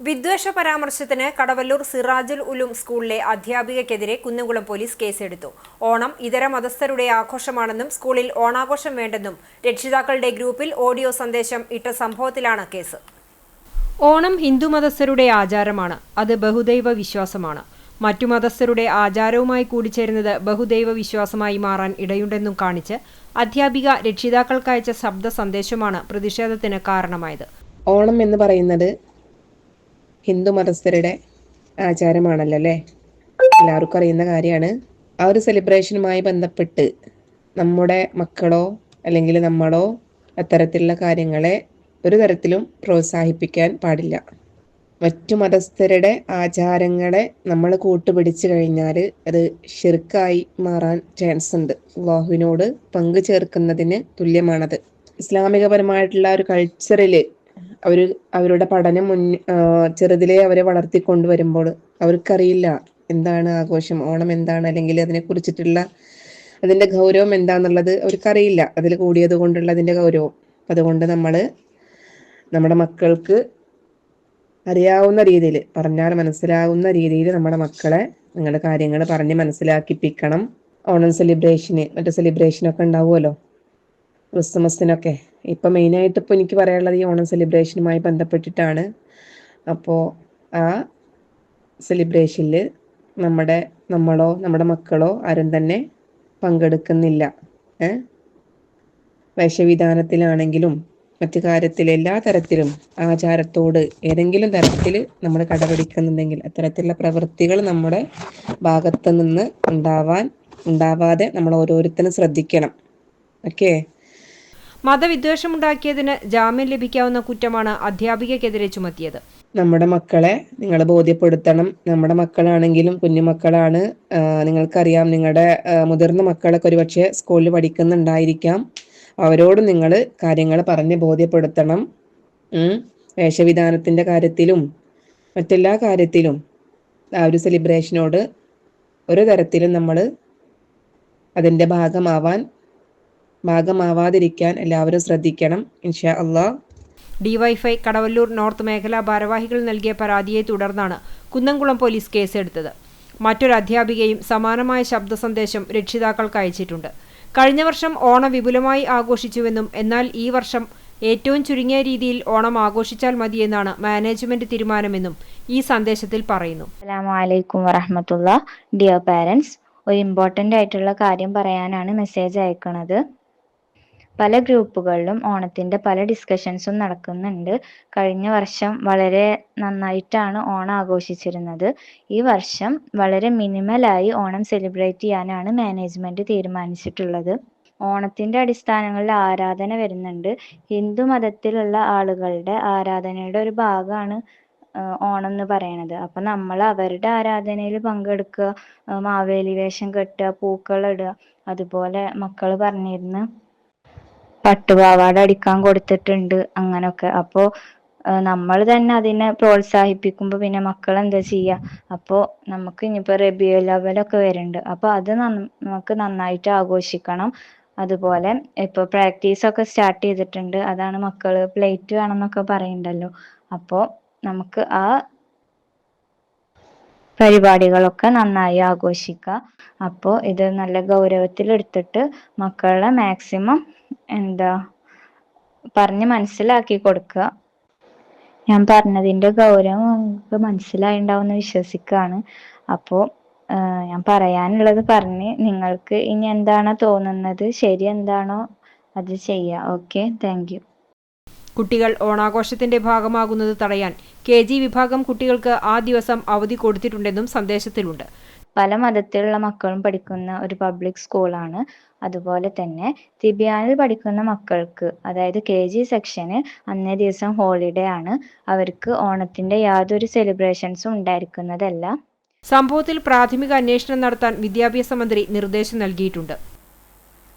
വിദ്വേഷ പരാമർശത്തിന് കടവല്ലൂർ സിറാജുൽ ഉലും സ്കൂളിലെ അധ്യാപികയ്ക്കെതിരെ കുന്നംകുളം പോലീസ് കേസെടുത്തു. ഓണം ഇതര മതസ്ഥരുടെ ആഘോഷമാണെന്നും സ്കൂളിൽ ഓണാഘോഷം വേണ്ടെന്നും രക്ഷിതാക്കളുടെ ഗ്രൂപ്പിൽ ഓഡിയോ സന്ദേശം ഇട്ട സംഭവത്തിലാണ് കേസ്. ഓണം ഹിന്ദു മതസ്ഥരുടെ ആചാരമാണ്. അത് ബഹുദൈവ വിശ്വാസമാണ്. മറ്റു മതസ്ഥരുടെ ആചാരവുമായി കൂടിച്ചേരുന്നത് ബഹുദൈവ വിശ്വാസമായി മാറാൻ ഇടയുണ്ടെന്നും കാണിച്ച് അധ്യാപിക രക്ഷിതാക്കൾക്കയച്ച ശബ്ദ സന്ദേശമാണ് പ്രതിഷേധത്തിന് കാരണമായത്. ഓണം എന്ന് പറയുന്നത് ഹിന്ദു മതസ്ഥരുടെ ആചാരമാണല്ലോ അല്ലേ? എല്ലാവർക്കും അറിയുന്ന കാര്യമാണ്. ആ ഒരു സെലിബ്രേഷനുമായി ബന്ധപ്പെട്ട് നമ്മുടെ മക്കളോ അല്ലെങ്കിൽ നമ്മളോ അത്തരത്തിലുള്ള കാര്യങ്ങളെ ഒരു തരത്തിലും പ്രോത്സാഹിപ്പിക്കാൻ പാടില്ല. മറ്റു മതസ്ഥരുടെ ആചാരങ്ങളെ നമ്മൾ കൂട്ടുപിടിച്ചു കഴിഞ്ഞാൽ അത് ഷിർക്കായി മാറാൻ ചാൻസ് ഉണ്ട്. അള്ളാഹുവിനോട് പങ്കു ചേർക്കുന്നതിന് തുല്യമാണത്. ഇസ്ലാമികപരമായിട്ടുള്ള ഒരു കൾച്ചറിൽ അവർ അവരുടെ പഠനം മുൻ ചെറുതിലേ അവരെ വളർത്തിക്കൊണ്ടുവരുമ്പോൾ അവർക്കറിയില്ല എന്താണ് ആഘോഷം ഓണം എന്താണ് അല്ലെങ്കിൽ അതിനെ കുറിച്ചിട്ടുള്ള അതിന്റെ ഗൗരവം എന്താണെന്നുള്ളത് അവർക്കറിയില്ല. അതിൽ കൂടിയത് കൊണ്ടുള്ള അതിന്റെ ഗൗരവം. അതുകൊണ്ട് നമ്മൾ നമ്മുടെ മക്കൾക്ക് അറിയാവുന്ന രീതിയിൽ പറഞ്ഞാൽ മനസ്സിലാവുന്ന രീതിയിൽ നമ്മുടെ മക്കളെ നിങ്ങളുടെ കാര്യങ്ങൾ പറഞ്ഞ് മനസ്സിലാക്കിപ്പിക്കണം. ഓണം സെലിബ്രേഷന് മറ്റു സെലിബ്രേഷനൊക്കെ ഉണ്ടാവുമല്ലോ? ക്രിസ്മസിനൊക്കെ ഇപ്പം മെയിനായിട്ട് ഇപ്പോൾ എനിക്ക് പറയാനുള്ളത് ഈ ഓണം സെലിബ്രേഷനുമായി ബന്ധപ്പെട്ടിട്ടാണ്. അപ്പോൾ ആ സെലിബ്രേഷനിൽ നമ്മുടെ നമ്മളോ നമ്മുടെ മക്കളോ ആരും തന്നെ പങ്കെടുക്കുന്നില്ല. വേഷവിധാനത്തിലാണെങ്കിലും മറ്റു കാര്യത്തിൽ എല്ലാ തരത്തിലും ആചാരത്തോട് ഏതെങ്കിലും തരത്തിൽ നമ്മൾ കടപിടിക്കുന്നുണ്ടെങ്കിൽ അത്തരത്തിലുള്ള പ്രവൃത്തികൾ നമ്മുടെ ഭാഗത്ത് നിന്ന് ഉണ്ടാവാൻ ഉണ്ടാവാതെ നമ്മൾ ഓരോരുത്തരും ശ്രദ്ധിക്കണം. ഓക്കേ? മതവിദ്വേഷമുണ്ടാക്കിയതിന് ജാമ്യം ലഭിക്കാവുന്ന കുറ്റമാണ് അധ്യാപികക്കെതിരെ ചുമത്തിയത്. നമ്മുടെ മക്കളെ നിങ്ങൾ ബോധ്യപ്പെടുത്തണം. നമ്മുടെ മക്കളാണെങ്കിലും കുഞ്ഞുമക്കളാണ് നിങ്ങൾക്കറിയാം നിങ്ങളുടെ മുതിർന്ന മക്കളൊക്കെ ഒരുപക്ഷെ സ്കൂളിൽ പഠിക്കുന്നുണ്ടായിരിക്കാം. അവരോട് നിങ്ങൾ കാര്യങ്ങൾ പറഞ്ഞ് ബോധ്യപ്പെടുത്തണം. വേഷവിധാനത്തിന്റെ കാര്യത്തിലും മറ്റെല്ലാ കാര്യത്തിലും ആ ഒരു സെലിബ്രേഷനോട് ഒരു തരത്തിലും നമ്മൾ അതിന്റെ ഭാഗമാവാൻ ഭാഗമാവാതിരിക്കാൻ എല്ലാവരും ശ്രദ്ധിക്കണം. ഇൻഷാ അള്ളാഹ് ഡിവൈഫൈ കടവല്ലൂർ നോർത്ത് മേഖലാ ഭാരവാഹികൾ നൽകിയ പരാതിയെ തുടർന്നാണ് കുന്നംകുളം പോലീസ് കേസെടുത്തത്. മറ്റൊരു അധ്യാപികയും സമാനമായ ശബ്ദ സന്ദേശം രക്ഷിതാക്കൾക്ക് അയച്ചിട്ടുണ്ട്. കഴിഞ്ഞ വർഷം ഓണം വിപുലമായി ആഘോഷിച്ചുവെന്നും എന്നാൽ ഈ വർഷം ഏറ്റവും ചുരുങ്ങിയ രീതിയിൽ ഓണം ആഘോഷിച്ചാൽ മതിയെന്നാണ് മാനേജ്മെന്റ് തീരുമാനമെന്നും ഈ സന്ദേശത്തിൽ പറയുന്നു. അസ്സലാമു അലൈക്കും വറഹമത്തുള്ള ഡിയർ പാരൻസ് ഒരു ഇമ്പോർട്ടന്റ് ആയിട്ടുള്ള കാര്യം പറയാനാണ് മെസ്സേജ് അയക്കുന്നത് പല ഗ്രൂപ്പുകളിലും ഓണത്തിന്റെ പല ഡിസ്കഷൻസും നടക്കുന്നുണ്ട്. കഴിഞ്ഞ വർഷം വളരെ നന്നായിട്ടാണ് ഓണം ആഘോഷിച്ചിരുന്നത്. ഈ വർഷം വളരെ മിനിമലായി ഓണം സെലിബ്രേറ്റ് ചെയ്യാനാണ് മാനേജ്മെന്റ് തീരുമാനിച്ചിട്ടുള്ളത്. ഓണത്തിന്റെ അടിസ്ഥാനങ്ങളിൽ ആരാധന വരുന്നുണ്ട്. ഹിന്ദു മതത്തിലുള്ള ആളുകളുടെ ആരാധനയുടെ ഒരു ഭാഗമാണ് ഓണം എന്ന് പറയണത് അപ്പൊ നമ്മൾ അവരുടെ ആരാധനയിൽ പങ്കെടുക്കുക മാവേലി വേഷം കെട്ടുക പൂക്കളിടുക അതുപോലെ മക്കൾ പറഞ്ഞിരുന്നു പട്ടുപാവാട അടിക്കാൻ കൊടുത്തിട്ടുണ്ട് അങ്ങനൊക്കെ. അപ്പോ നമ്മൾ തന്നെ അതിനെ പ്രോത്സാഹിപ്പിക്കുമ്പോൾ പിന്നെ മക്കൾ എന്താ ചെയ്യുക അപ്പോൾ നമുക്ക് ഇനിയിപ്പോൾ റബിയ ലെവലൊക്കെ വരുന്നുണ്ട്. അപ്പോൾ അത് നമുക്ക് നന്നായിട്ട് ആഘോഷിക്കണം. അതുപോലെ ഇപ്പോൾ പ്രാക്ടീസ് ഒക്കെ സ്റ്റാർട്ട് ചെയ്തിട്ടുണ്ട്. അതാണ് മക്കൾ പ്ലേറ്റ് വേണമെന്നൊക്കെ പറയുന്നുണ്ടല്ലോ അപ്പോൾ നമുക്ക് ആ പരിപാടികളൊക്കെ നന്നായി ആഘോഷിക്കുക. അപ്പോൾ ഇത് നല്ല ഗൗരവത്തിൽ എടുത്തിട്ട് മക്കളെ മാക്സിമം എന്താ പറഞ്ഞ് മനസ്സിലാക്കി കൊടുക്കുക. ഞാൻ പറഞ്ഞതിന്റെ ഗൗരവം നിങ്ങൾക്ക് മനസ്സിലായി എന്ന് വിശ്വസിക്കുകയാണ് അപ്പോൾ ഞാൻ പറയാനുള്ളത് പറഞ്ഞ് നിങ്ങൾക്ക് ഇനി എന്താണോ തോന്നുന്നത് ശരി എന്താണോ അത് ചെയ്യുക ഓക്കെ താങ്ക് കുട്ടികൾ ഓണാഘോഷത്തിന്റെ ഭാഗമാകുന്നത് തടയാൻ കെ ജി വിഭാഗം കുട്ടികൾക്ക് ആ ദിവസം അവധി കൊടുത്തിട്ടുണ്ടെന്നും സന്ദേശത്തിലുണ്ട്. പല മതത്തിലുള്ള മക്കളും പഠിക്കുന്ന ഒരു പബ്ലിക് സ്കൂളാണ് അതുപോലെ തന്നെ തിബിയാനിൽ പഠിക്കുന്ന മക്കൾക്ക് അതായത് കെ ജി സെക്ഷന് അന്നേ ദിവസം ഹോളിഡേ ആണ്. അവർക്ക് ഓണത്തിന്റെ യാതൊരു സെലിബ്രേഷൻസും ഉണ്ടായിരിക്കുന്നതല്ല. സംഭവത്തിൽ പ്രാഥമിക അന്വേഷണം നടത്താൻ വിദ്യാഭ്യാസ മന്ത്രി നിർദ്ദേശം നൽകിയിട്ടുണ്ട്.